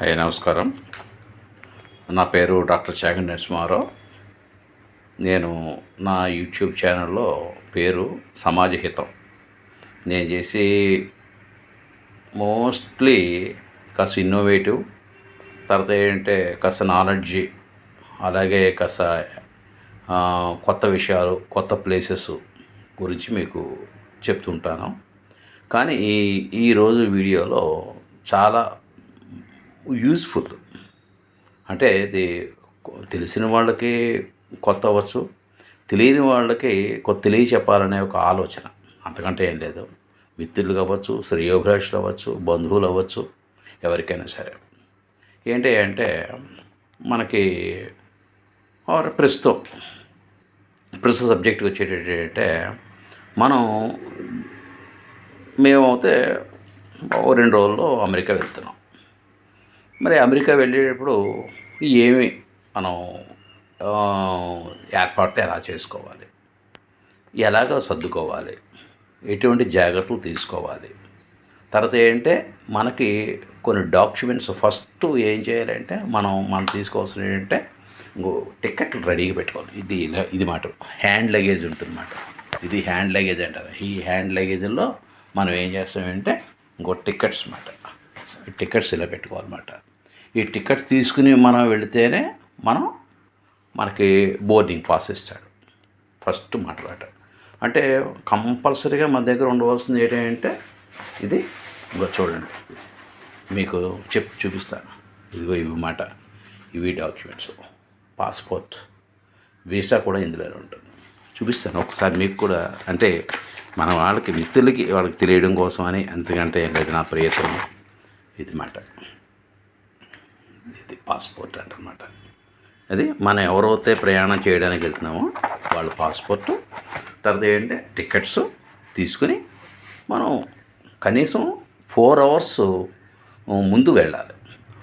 Hi నమస్కారం. నా పేరు డాక్టర్ చాగంటి నరసింహారావు. నేను నా యూట్యూబ్ ఛానల్లో పేరు సమాజ హితం నేను చేసి మోస్ట్లీ కాస్త ఇన్నోవేటివ్ తర్వాత ఏంటంటే కాస్త నాలెడ్జి అలాగే కాస్త కొత్త విషయాలు కొత్త ప్లేసెస్ గురించి మీకు చెప్తుంటాను. కానీ ఈ ఈరోజు వీడియోలో చాలా యూస్ఫుల్ అంటే ఇది తెలిసిన వాళ్ళకి కొత్త అవ్వచ్చు తెలియని వాళ్ళకి కొత్త తెలియ చెప్పాలనే ఒక ఆలోచన. అంతకంటే ఏం లేదు. మిత్రులు అవ్వచ్చు శ్రేయోభిలాషులు అవ్వచ్చు బంధువులు అవ్వచ్చు ఎవరికైనా సరే. ఏంటి అంటే మనకి ప్రస్తుతం ప్రస్తుత సబ్జెక్ట్ వచ్చేటట్టు అంటే మనం మేమైతే ఓ రెండు రోజుల్లో అమెరికా వెళ్తున్నాం. మరి అమెరికా వెళ్ళేటప్పుడు ఏమి మనం ఏర్పాట్లు ఎలా చేసుకోవాలి? ఎలాగ సర్దుకోవాలి? ఎటువంటి జాగ్రత్తలు తీసుకోవాలి? తర్వాత ఏంటంటే మనకి కొన్ని డాక్యుమెంట్స్ ఫస్ట్ ఏం చేయాలంటే మనం మనం తీసుకోవాల్సిన ఏంటంటే ఇంకో రెడీగా పెట్టుకోవాలి. ఇది ఇది మాట హ్యాండ్ లగేజ్ ఉంటుందన్నమాట. ఇది హ్యాండ్ లగేజ్ అంటారు. ఈ హ్యాండ్ లగేజ్లో మనం ఏం చేస్తామంటే ఇంకో టికెట్స్ అన్నమాట. టికెట్స్ ఇలా పెట్టుకోవాలన్నమాట. ఈ టికెట్ తీసుకుని మనం వెళితేనే మనం మనకి బోర్డింగ్ పాస్ ఇస్తాడు ఫస్ట్ మాట్లాడ అంటే కంపల్సరీగా మన దగ్గర ఉండవలసింది ఏంటంటే ఇది ఇంకో చూడండి. మీకు చెప్ చూపిస్తాను. ఇదిగో ఇవి మాట. ఇవి డాక్యుమెంట్స్. పాస్పోర్ట్. వీసా కూడా ఇందులోనే ఉంటుంది. చూపిస్తాను. ఒకసారి మీకు కూడా అంటే మన వాళ్ళకి మిత్రులకి వాళ్ళకి తెలియడం కోసమని అంతకంటే ఏం లేదు నా ప్రయత్నం ఇది మాట. ఇది పాస్పోర్ట్ అంటన్నమాట. అది మనం ఎవరైతే ప్రయాణం చేయడానికి వెళ్తున్నామో వాళ్ళ పాస్పోర్టు తర్వాత ఏంటంటే టికెట్స్ తీసుకుని మనం కనీసం ఫోర్ అవర్స్ ముందు వెళ్ళాలి.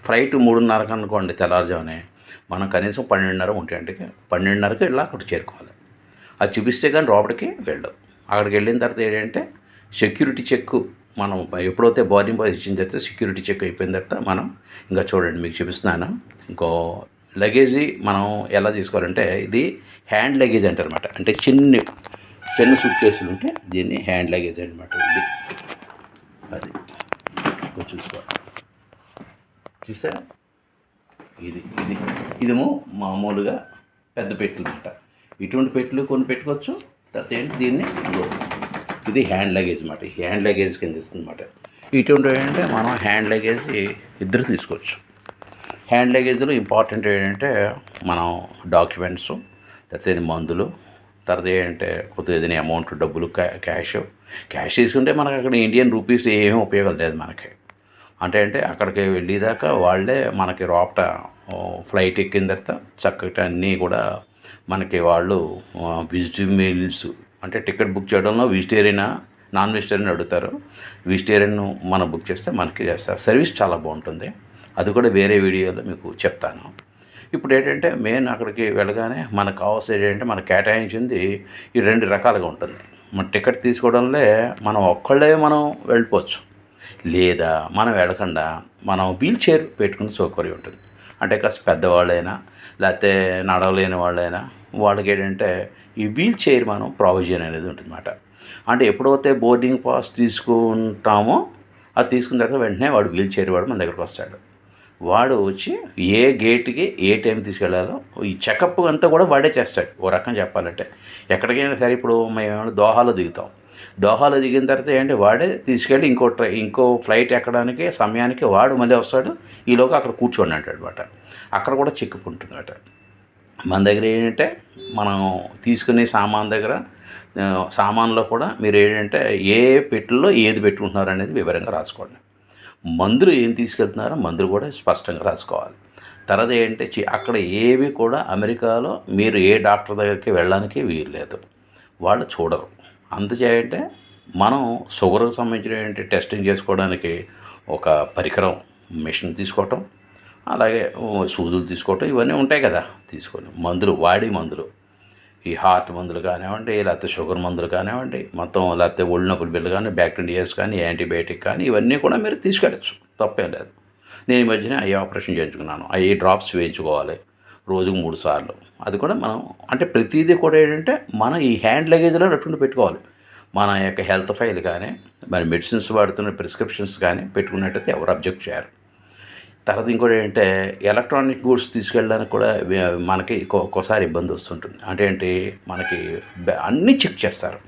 ఫ్లైట్ మూడున్నరకు అనుకోండి తెల్లారుజామునే మనం కనీసం పన్నెండున్నర ఒంటి పన్నెండున్నరకు పన్నెండున్నరకి వెళ్ళి అక్కడ చేరుకోవాలి. అది చూపిస్తే కానీ లోపలికి వెళ్ళవు. అక్కడికి వెళ్ళిన తర్వాత ఏంటంటే సెక్యూరిటీ చెక్ మనం ఎప్పుడైతే బోర్డింగ్ పాస్ ఇచ్చిన తర్వాత సెక్యూరిటీ చెక్ అయిపోయిన తర్వాత మనం ఇంకా చూడండి మీకు చూపిస్తున్నాను. ఇంకో లగేజీ మనం ఎలా తీసుకోవాలంటే ఇది హ్యాండ్ లగేజ్ అంటారనమాట అంటే చిన్న చిన్న సూట్ కేసులు ఉంటే దీన్ని హ్యాండ్ లగేజ్ అనమాట ఇది. అది. చూసుకో చూసుకోవాలి. చూసారా? ఇది ఇది. ఇదేమో మామూలుగా పెద్ద పెట్లు అనమాట ఇటువంటి పెట్లు కొన్ని పెట్టుకోవచ్చు. తర్వాత ఏంటి? దీన్ని ఇది హ్యాండ్ లగేజ్ అనమాట ఈ హ్యాండ్ లగేజ్ కింద ఇస్తుందన్నమాట ఇటువంటి ఏంటంటే మనం హ్యాండ్ లగేజ్ ఇద్దరు తీసుకోవచ్చు. హ్యాండ్ లగేజ్లో ఇంపార్టెంట్ ఏంటంటే మనం డాక్యుమెంట్స్ తర్వాత మందులు తర్వాత ఏంటంటే కొద్దిగా ఏదైనా అమౌంట్ డబ్బులు క్యా క్యాష్. క్యాష్ తీసుకుంటే మనకు అక్కడ ఇండియన్ రూపీస్ ఏమీ ఉపయోగం లేదు మనకి. అంటే అంటే అక్కడికి వెళ్ళేదాకా వాళ్ళే మనకి రోపట ఫ్లైట్ ఎక్కిన తర్వాత చక్కటి అన్నీ కూడా మనకి వాళ్ళు విజిటింగ్ మీల్స్ అంటే టికెట్ బుక్ చేయడంలో వెజిటేరియనా నాన్ వెజిటేరియన్ అడుగుతారు. వెజిటేరియన్ మనం బుక్ చేస్తే మనకి చేస్తారు. సర్వీస్ చాలా బాగుంటుంది. అది కూడా వేరే వీడియోలో మీకు చెప్తాను. ఇప్పుడు ఏంటంటే మెయిన్ అక్కడికి వెళ్ళగానే మనకు కావాల్సింది ఏంటంటే మనకు కేటాయించింది ఈ రెండు రకాలుగా ఉంటుంది. మన టికెట్ తీసుకోవడంలో మనం ఒక్కళ్ళే మనం వెళ్ళిపోవచ్చు. లేదా మనం వెళ్ళకుండా మనం వీల్ చైర్ పెట్టుకుని సౌకర్యం ఉంటుంది. అంటే కాస్త పెద్దవాళ్ళైనా లేకపోతే నడవలేని వాళ్ళైనా వాళ్ళకి ఏంటంటే ఈ వీల్ చైర్ మనం ప్రావిజన్ అనేది ఉంటుందన్నమాట. అంటే ఎప్పుడైతే బోర్డింగ్ పాస్ తీసుకుంటామో అది తీసుకున్న తర్వాత వెంటనే వాడు వీల్ చైర్ వాడు మన దగ్గరకు వస్తాడు. వాడు వచ్చి ఏ గేట్కి ఏ టైం తీసుకెళ్ళాలో ఈ చెకప్ అంతా కూడా వాడే చేస్తాడు. ఓ రకం చెప్పాలంటే. ఎక్కడికైనా సరే ఇప్పుడు మేము దోహాలో దిగుతాం. దోహాలో దిగిన తర్వాత ఏంటి వాడే తీసుకెళ్ళి ఇంకో ట్రై ఇంకో ఫ్లైట్ ఎక్కడానికి సమయానికి వాడు మళ్ళీ వస్తాడు ఈలోగా అక్కడ కూర్చోండి అంటాడు అనమాట అక్కడ కూడా చెకప్ ఉంటుందన్నమాట మన దగ్గర ఏంటంటే మనం తీసుకునే సామాన్ దగ్గర సామాన్లో కూడా మీరు ఏంటంటే ఏ పెట్టెల్లో ఏది పెట్టుకుంటున్నారు అనేది వివరంగా రాసుకోండి. మందులు ఏం తీసుకెళ్తున్నారో మందులు కూడా స్పష్టంగా రాసుకోవాలి. తర్వాత ఏంటంటే చి- అక్కడ ఏవి కూడా అమెరికాలో మీరు ఏ డాక్టర్ దగ్గరికి వెళ్ళడానికి వీలు లేదు వాళ్ళు చూడరు. అందుచేయంటే మనం షుగర్కి సంబంధించిన ఏంటి టెస్టింగ్ చేసుకోవడానికి ఒక పరికరం మిషన్ తీసుకోవటం అలాగే సూదులు తీసుకోవటం ఇవన్నీ ఉంటాయి కదా తీసుకొని. మందులు వాడి మందులు. ఈ హార్ట్ మందులు కానివ్వండి లేకపోతే షుగర్ మందులు కానివ్వండి మొత్తం లేకపోతే ఒళ్ళు నొప్పుల బిల్లు కానీ బ్యాక్టీరియాస్ కానీ యాంటీబయాటిక్ కానీ ఇవన్నీ కూడా మీరు తీసుకెళ్ళచ్చు. తప్పేం లేదు. నేను ఈ మధ్యనే ఐ ఆపరేషన్ చేయించుకున్నాను. అవి డ్రాప్స్ వేయించుకోవాలి. రోజుకు మూడు సార్లు. అది కూడా మనం అంటే ప్రతిదీ కూడా ఏంటంటే మనం ఈ హ్యాండ్ లగేజ్లో అటువంటి పెట్టుకోవాలి. మన యొక్క హెల్త్ ఫైల్ కానీ మరి మెడిసిన్స్ వాడుతున్న ప్రిస్క్రిప్షన్స్ కానీ పెట్టుకున్నట్టయితే ఎవరు అబ్జెక్ట్ చేయరు. తర్వాత ఇంకోటి ఏంటంటే ఎలక్ట్రానిక్ గూడ్స్ తీసుకెళ్ళడానికి కూడా మనకి ఒక్కోసారి ఇబ్బంది వస్తుంటుంది. అంటే ఏంటి మనకి అన్నీ చెక్ చేస్తారు.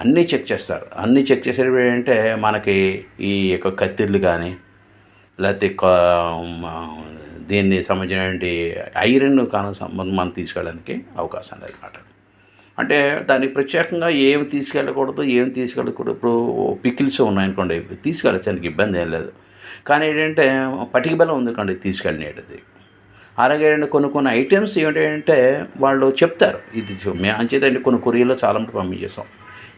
అన్నీ చెక్ చేస్తారు. అన్నీ చెక్ చేసేటప్పుడు ఏంటంటే మనకి ఈ యొక్క కత్తిర్లు కానీ లేకపోతే దీన్ని సంబంధించినటువంటి ఐరన్ కాను సంబంధం మనం తీసుకెళ్ళడానికి అవకాశం లేదు అంటే దానికి ప్రత్యేకంగా ఏం తీసుకెళ్ళకూడదు ఏం తీసుకెళ్ళకూడదు. ఇప్పుడు పికిల్స్ ఉన్నాయనుకోండి తీసుకెళ్ళడానికి ఇబ్బంది ఏం లేదు. కానీ ఏంటంటే పటిక బలం ఉంది తీసుకెళ్ళినది అలాగే కొన్ని కొన్ని ఐటమ్స్ ఏంటంటే వాళ్ళు చెప్తారు ఇది మేము కొన్ని కొరియర్లో చాలా మంది పంపించేసాం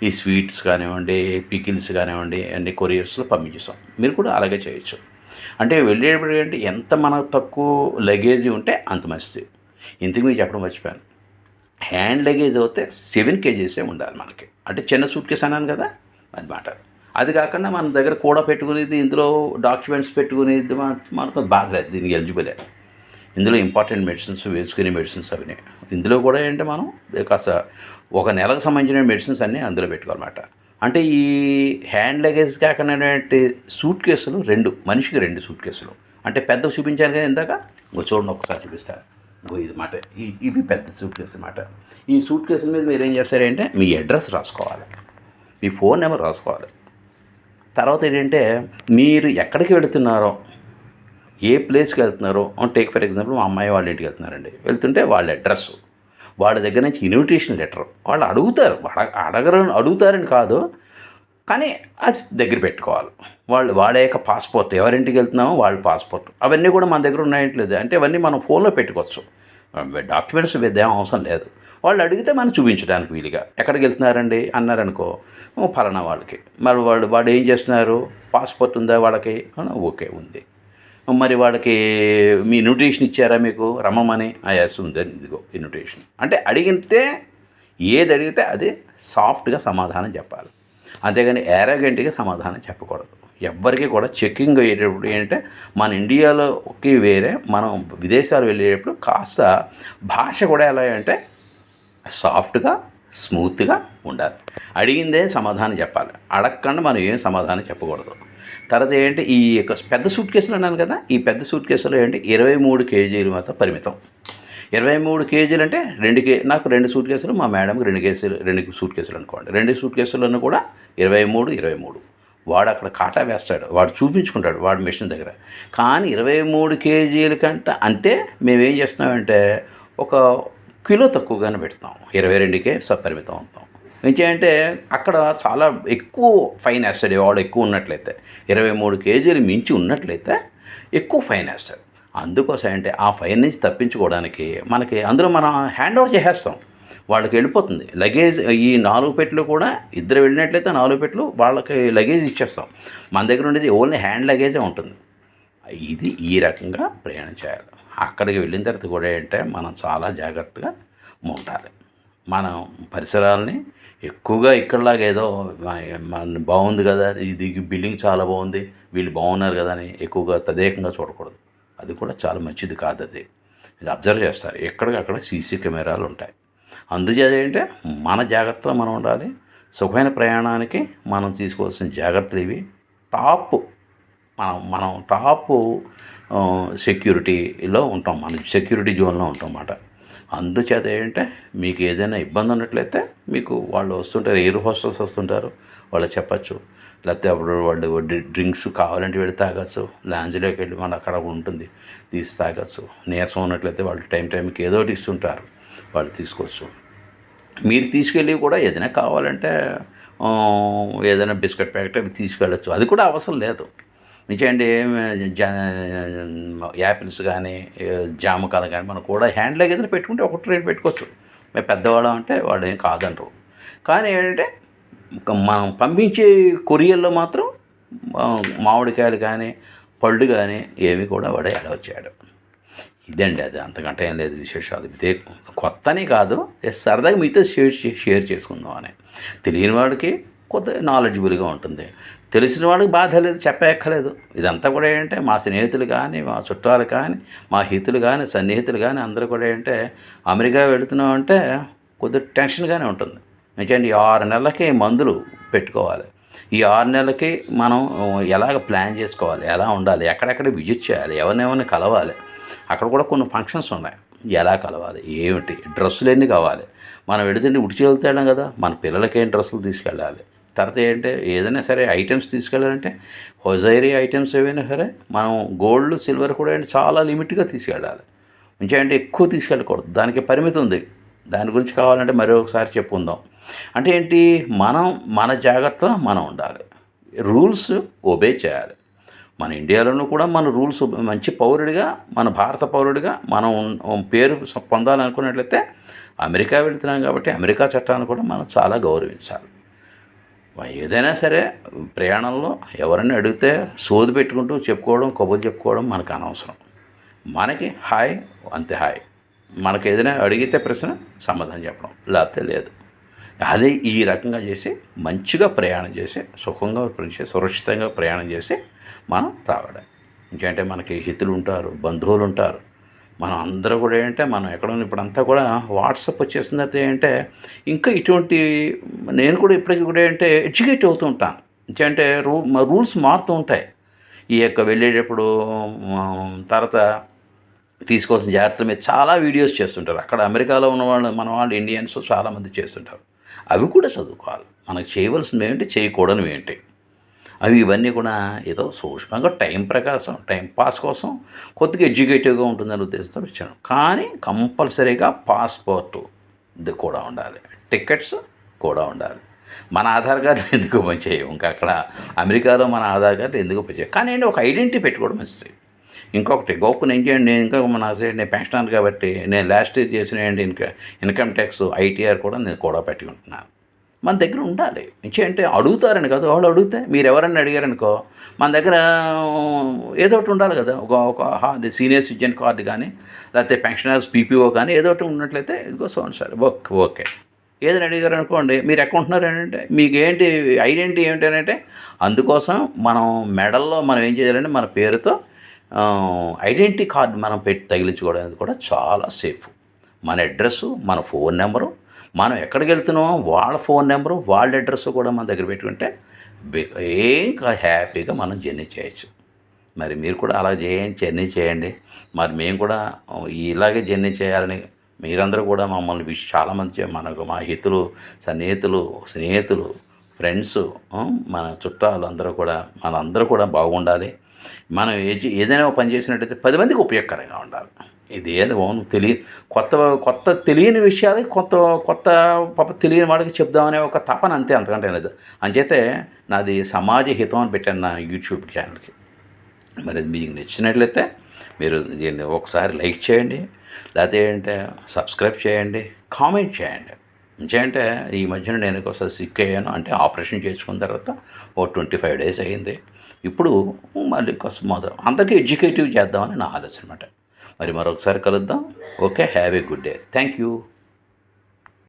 ఈ స్వీట్స్ కానివ్వండి పికిల్స్ కానివ్వండి అన్ని కొరియర్స్లో పంపించేసాం మీరు కూడా అలాగే చేయొచ్చు. అంటే వెళ్ళేటప్పుడు ఏంటి ఎంత మనకు తక్కువ లగేజ్ ఉంటే అంత మంచిది. ఇంతకు మీకు చెప్పడం మర్చిపోయాను. హ్యాండ్ లగేజ్ అయితే సెవెన్ కేజీసే ఉండాలి మనకి. అంటే చిన్న సూట్ కేసు అన్నాను కదా అది మాట. అది కాకుండా మన దగ్గర కూడా పెట్టుకునేది ఇందులో డాక్యుమెంట్స్ పెట్టుకునేది మనకు బాధ లేదు దీనికి ఎలిజిబులే. ఇందులో ఇంపార్టెంట్ మెడిసిన్స్ వేసుకునే మెడిసిన్స్ అవి ఇందులో కూడా ఏంటంటే మనం కాస్త ఒక నెలకు సంబంధించిన మెడిసిన్స్ అన్నీ అందులో పెట్టుకోవాలన్నమాట. అంటే ఈ హ్యాండ్ లగేజ్ కాకుండా సూట్ కేసులు రెండు మనిషికి రెండు సూట్ కేసులు. అంటే పెద్దగా చూపించాను కదా ఇందాక? ఇంకో చూడండి ఒకసారి చూపిస్తాను. ఇంకో ఇది మాట. ఇవి పెద్ద సూట్ కేసు అన్నమాట ఈ సూట్ కేసుల మీద మీరు ఏం చేస్తారంటే మీ అడ్రస్ రాసుకోవాలి. మీ ఫోన్ నెంబర్ రాసుకోవాలి. తర్వాత ఏంటంటే మీరు ఎక్కడికి వెళుతున్నారో ఏ ప్లేస్కి వెళ్తున్నారో టేక్ ఫర్ ఎగ్జాంపుల్ మా అమ్మాయి వాళ్ళ ఇంటికి వెళ్తున్నారండి. వెళ్తుంటే వాళ్ళ అడ్రస్ వాళ్ళ దగ్గర నుంచి ఇన్విటేషన్ లెటర్ వాళ్ళు అడుగుతారు. అడగ అడగరు అడుగుతారని కాదు. కానీ అది దగ్గర పెట్టుకోవాలి. వాళ్ళు వాళ్ళ యొక్క పాస్పోర్ట్ ఎవరింటికి వెళ్తున్నామో వాళ్ళ పాస్పోర్ట్. అవన్నీ కూడా మన దగ్గర ఉన్నాయట్లేదు. అంటే అవన్నీ మనం ఫోన్లో పెట్టుకోవచ్చు. డాక్యుమెంట్స్ పెద్ద అవసరం లేదు. వాళ్ళు అడిగితే మనం చూపించడానికి వీలుగా. ఎక్కడికి వెళ్తున్నారండి? అన్నారనుకో ఫలానా వాళ్ళకి. మరి వాళ్ళు వాడు ఏం చేస్తున్నారు? పాస్పోర్ట్ ఉందా వాళ్ళకి? ఓకే ఉంది. మరి వాడికి మీ ఇన్విటేషన్ ఇచ్చారా మీకు? రమ్మని. ఎస్ ఉందని ఇదిగో ఇన్విటేషన్ అంటే అడిగితే ఏది అడిగితే అది సాఫ్ట్గా సమాధానం చెప్పాలి. అంతేగాని ఏరగంటిగా సమాధానం చెప్పకూడదు. ఎవ్వరికి కూడా చెక్కింగ్ అయ్యేటప్పుడు ఏంటంటే మన ఇండియాలోకి వేరే మనం విదేశాలు వెళ్ళేటప్పుడు కాస్త భాష కూడా ఎలా అంటే సాఫ్ట్గా స్మూత్గా ఉండాలి. అడిగిందే సమాధానం చెప్పాలి. అడగకుండా మనం ఏం సమాధానం చెప్పకూడదు. తర్వాత ఏంటి ఈ యొక్క పెద్ద సూట్ కేసులు అన్నాను కదా ఈ పెద్ద సూట్ కేసులు ఏంటి ఇరవై మూడు కేజీలు మాత్రం పరిమితం. ఇరవై మూడు కేజీలు అంటే రెండు కే నాకు రెండు సూట్ కేసులు మా మేడంకి రెండు కేసులు రెండు సూట్ కేసులు అనుకోండి. రెండు సూట్ కేసులను కూడా ఇరవై మూడు ఇరవై మూడు. వాడు అక్కడ కాటా వేస్తాడు వాడు చూపించుకుంటాడు వాడు మిషన్ దగ్గర. కానీ ఇరవై మూడు కేజీల కంటే అంటే మేమేం చేస్తున్నామంటే ఒక కిలో తక్కువగానే పెడతాం. ఇరవై రెండుకే పరిమితం అవుతాం. ఏంటంటే అక్కడ చాలా ఎక్కువ ఫైన్ వేస్తాడు వాడు ఎక్కువ ఉన్నట్లయితే ఇరవై మూడు కేజీలు మించి ఉన్నట్లయితే ఎక్కువ ఫైన్ వేస్తాడు అందుకోసం అంటే ఆ ఫైన్ నుంచి తప్పించుకోవడానికి మనకి అందులో మనం హ్యాండ్ ఓవర్ చేసేస్తాం. వాళ్ళకి వెళ్ళిపోతుంది. లగేజ్ ఈ నాలుగు పెట్లు కూడా ఇద్దరు వెళ్ళినట్లయితే నాలుగు పెట్లు వాళ్ళకి లగేజ్ ఇచ్చేస్తాం. మన దగ్గర ఉండేది ఓన్లీ హ్యాండ్ లగేజే ఉంటుంది. ఇది ఈ రకంగా ప్రయాణం చేయాలి. అక్కడికి వెళ్ళిన తర్వాత కూడా ఏంటంటే మనం చాలా జాగ్రత్తగా ఉండాలి. మనం పరిసరాలని ఎక్కువగా ఇక్కడలాగా ఏదో మన బాగుంది కదా ఇది బిల్డింగ్ చాలా బాగుంది వీళ్ళు బాగున్నారు కదా అని ఎక్కువగా తదేకంగా చూడకూడదు. అది కూడా చాలా మంచిది కాదు అది. ఇది అబ్జర్వ్ చేస్తారు. ఎక్కడికక్కడ సీసీ కెమెరాలు ఉంటాయి. అందుచేత ఏంటంటే మన జాగ్రత్తలో మనం ఉండాలి. సుఖమైన ప్రయాణానికి మనం తీసుకోవాల్సిన జాగ్రత్తలు ఇవి. టాప్ మనం మనం టాప్ సెక్యూరిటీలో ఉంటాం. మన సెక్యూరిటీ జోన్లో ఉంటాం అన్నమాట. అందుచేత ఏంటంటే మీకు ఏదైనా ఇబ్బంది ఉన్నట్లయితే మీకు వాళ్ళు వస్తుంటారు ఎయిర్ హోస్టల్స్ వస్తుంటారు వాళ్ళు చెప్పచ్చు. లేకపోతే అప్పుడు వాళ్ళు డ్రింక్స్ కావాలంటే వెళ్ళి తాగొచ్చు లాంజ్లోకి వెళ్ళి మన అక్కడ ఉంటుంది తీసి తాగొచ్చు. నీరసం ఉన్నట్లయితే వాళ్ళు టైం టైంకి ఏదో ఒకటి ఇస్తుంటారు వాళ్ళు తీసుకోవచ్చు. మీరు తీసుకెళ్ళి కూడా ఏదైనా కావాలంటే ఏదైనా బిస్కెట్ ప్యాకెట్ అవి తీసుకెళ్ళచ్చు. అది కూడా అవసరం లేదు. నిజండి యాపిల్స్ కానీ జామకాయలు కానీ మనం కూడా హ్యాండ్ లగేజ్ పెట్టుకుంటే ఒకటి రేటు పెట్టుకోవచ్చు. మేము పెద్దవాళ్ళం అంటే వాళ్ళు ఏం కాదనరు. కానీ ఏంటంటే మనం పంపించే కొరియర్లో మాత్రం మామిడికాయలు కానీ పళ్ళు కానీ ఏవి కూడా వాడే అలవ వచ్చాడు. ఇదండి అది. అంతకంటే ఏం లేదు విశేషాలు. ఇదే కొత్తనే కాదు. సరదాగా మీతో షేర్ చే- షేర్ చేసుకుందాం అని. తెలియని వాడికి కొద్దిగా నాలెడ్జబుల్గా ఉంటుంది. తెలిసిన వాడికి బాధ లేదు చెప్పక్కర్లేదు. ఇదంతా కూడా ఏంటంటే మా స్నేహితులు కానీ మా చుట్టాలు కానీ మా హితులు కానీ సన్నిహితులు కానీ అందరూ కూడా ఏంటంటే అమెరికా వెళుతున్నాం అంటే కొద్దిగా టెన్షన్గానే ఉంటుంది. ఎందుకంటే ఈ ఆరు నెలలకి మందులు పెట్టుకోవాలి. ఈ ఆరు నెలలకి మనం ఎలాగ ప్లాన్ చేసుకోవాలి ఎలా ఉండాలి ఎక్కడెక్కడ విజిట్ చేయాలి ఎవరినెవరిని కలవాలి. అక్కడ కూడా కొన్ని ఫంక్షన్స్ ఉన్నాయి. ఎలా కలవాలి ఏమిటి డ్రెస్సులు ఎన్ని కావాలి. మనం వెళుతుంటే ఉడిచి వెళ్తాడం కదా మన పిల్లలకి ఏం డ్రెస్సులు తీసుకెళ్ళాలి? తర్వాత ఏంటంటే ఏదైనా సరే ఐటమ్స్ తీసుకెళ్ళాలంటే హొజైరీ ఐటమ్స్ ఏవైనా సరే మనం గోల్డ్ సిల్వర్ కూడా ఏంటి చాలా లిమిట్గా తీసుకెళ్ళాలి. అంటే ఎక్కువ తీసుకెళ్ళకూడదు. దానికి పరిమితి ఉంది. దాని గురించి కావాలంటే మరొకసారి చెప్పుకుందాం. అంటే ఏంటి మనం మన జాగ్రత్తలో మనం ఉండాలి. రూల్స్ ఒబే చేయాలి. మన ఇండియాలోనూ కూడా మన రూల్స్ మంచి పౌరుడిగా మన భారత పౌరుడిగా మనం పేరు పొందాలనుకున్నట్లయితే అమెరికా వెళ్తున్నాం కాబట్టి అమెరికా చట్టాన్ని కూడా మనం చాలా గౌరవించాలి. ఏదైనా సరే ప్రయాణంలో ఎవరైనా అడిగితే సోది పెట్టుకుంటూ చెప్పుకోవడం కబుర్లు చెప్పుకోవడం మనకు అనవసరం. మనకి హాయ్ అంతే హాయ్. మనకి ఏదైనా అడిగితే ప్రశ్న సమాధానం చెప్పడం లేకపోతే లేదు. అదే ఈ రకంగా చేసి మంచిగా ప్రయాణం చేసి సుఖంగా సురక్షితంగా ప్రయాణం చేసి మనం రావడం. ఇంకేంటే మనకి హితులు ఉంటారు బంధువులు ఉంటారు. మనం అందరూ కూడా ఏంటంటే మనం ఎక్కడ ఉన్న? ఇప్పుడంతా కూడా వాట్సాప్ వచ్చేసిన తర్వాత ఏంటంటే ఇంకా ఇటువంటి నేను కూడా ఇప్పటికీ కూడా ఏంటంటే ఎడ్యుకేట్ అవుతూ ఉంటాను. అంటే రూ రూల్స్ మారుతూ ఉంటాయి. ఈ యొక్క వెళ్ళేటప్పుడు తర్వాత తీసుకోవాల్సిన జాగ్రత్తల మీద చాలా వీడియోస్ చేస్తుంటారు. అక్కడ అమెరికాలో ఉన్న వాళ్ళు మన వాళ్ళు ఇండియన్స్ చాలామంది చేస్తుంటారు. అవి కూడా చదువుకోవాలి. మనకు చేయవలసినవి ఏంటి? చేయకూడనివి ఏంటి? అవి ఇవన్నీ కూడా ఏదో సూక్ష్మంగా టైం ప్రకాశం టైం పాస్ కోసం కొద్దిగా ఎడ్యుకేటివ్గా ఉంటుందని ఉద్దేశంతో ఇచ్చాను. కానీ కంపల్సరీగా పాస్పోర్టు ఇది కూడా ఉండాలి. టికెట్స్ కూడా ఉండాలి. మన ఆధార్ కార్డు ఎందుకు పనిచేయవు? ఇంకా అక్కడ అమెరికాలో మన ఆధార్ కార్డు ఎందుకు పనిచేయవు? కానీ ఏంటి ఒక ఐడెంటిటీ పెట్టుకోవడం మంచిది. ఇంకొకటి గోపు నేను చేయండి నేను ఇంకా మన నేను పెన్షనర్ కాబట్టి నేను లాస్ట్ ఇయర్ చేసిన ఏంటి ఇన్కమ్ ట్యాక్స్ ఐటీఆర్ కూడా నేను కూడా పెట్టుకుంటున్నాను. మన దగ్గర ఉండాలి. అంటే అడుగుతారని కాదు వాళ్ళు అడిగితే మీరు ఎవరన్నా అడిగారనుకో మన దగ్గర ఏదో ఒకటి ఉండాలి కదా. ఒక ఒక సీనియర్ సిటిజన్ కార్డు కానీ లేకపోతే పెన్షనర్స్ పీపీఓ కానీ ఏదో ఒకటి ఉన్నట్లయితే ఇదిగో సోన్ సార్. Okay okay. ఏదని అడిగారు అనుకోండి మీరు ఎక్కడ ఉంటున్నారు ఏంటంటే మీకు ఏంటి ఐడెంటిటీ ఏంటంటే అందుకోసం మనం మెడల్లో మనం ఏం చేయాలంటే మన పేరుతో ఐడెంటిటీ కార్డు మనం పెట్టి తగిలించుకోవడం అనేది కూడా చాలా సేఫ్. మన అడ్రస్సు మన ఫోన్ నెంబరు మనం ఎక్కడికి వెళ్తున్నామో వాళ్ళ ఫోన్ నెంబరు వాళ్ళ అడ్రస్ కూడా మన దగ్గర పెట్టుకుంటే ఇంకా హ్యాపీగా మనం జర్నీ చేయొచ్చు. మరి మీరు కూడా అలా చేయండి జర్నీ చేయండి. మరి మేము కూడా ఇలాగే జర్నీ చేయాలని మీరందరూ కూడా మమ్మల్ని విష్ చాలామంది మనకు మా హితులు సన్నిహితులు స్నేహితులు ఫ్రెండ్స్ మన చుట్టాలు అందరూ కూడా మనందరూ కూడా బాగుండాలి. మనం ఏ ఏదైనా పని చేసినట్టయితే పది మందికి ఉపయోగకరంగా ఉండాలి. ఇది ఏదో అవును తెలియ కొత్త కొత్త తెలియని విషయాలు కొత్త కొత్త పాప తెలియని వాడికి చెప్దామనే ఒక తపన అంతే అంతకంటే లేదు. అంచేతే నాది సమాజ హితం అని పెట్టాను నా యూట్యూబ్ ఛానల్కి మరి మీకు నచ్చినట్లయితే మీరు దీన్ని ఒకసారి లైక్ చేయండి లేకపోతే ఏంటంటే సబ్స్క్రైబ్ చేయండి కామెంట్ చేయండి. అంటే ఈ మధ్యన నేను ఒకసారి సిక్ అయ్యాను అంటే ఆపరేషన్ చేసుకున్న తర్వాత ఓ ట్వంటీ ఫైవ్ డేస్ అయ్యింది ఇప్పుడు మళ్ళీ కొంచెం మొదలు అందరికీ ఎడ్యుకేటివ్ చేద్దామని నా ఆలోచన అనమాట మరి మరొకసారి కలుద్దాం. Okay have a good day. Thank you.